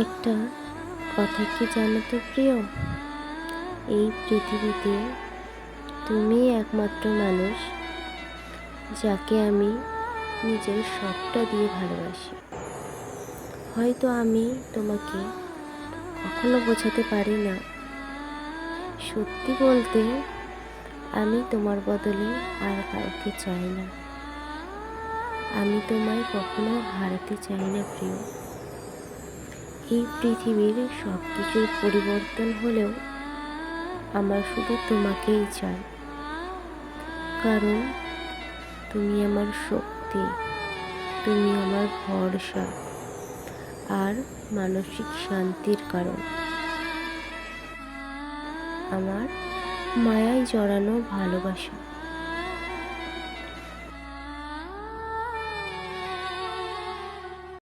একটা কথা কি জানো তো প্রিয়? এই পৃথিবীতে তুমি একমাত্র মানুষ যাকে আমি নিজের সবটা দিয়ে ভালোবাসি। হয়তো আমি তোমাকে কখনো বোঝাতে পারি না। সত্যি বলতে আমি তোমার বদলে আর কাউকে চাই না। আমি তোমায় কখনো হারাতে চাই না প্রিয়। এই পৃথিবীর সব কিছুর পরিবর্তন হলেও আমার শুধু তোমাকেই চাই। কারণ তুমি আমার শক্তি, তুমি আমার ভরসা আর মানসিক শান্তির কারণ। আমার মায়ায় জড়ানো ভালোবাসা।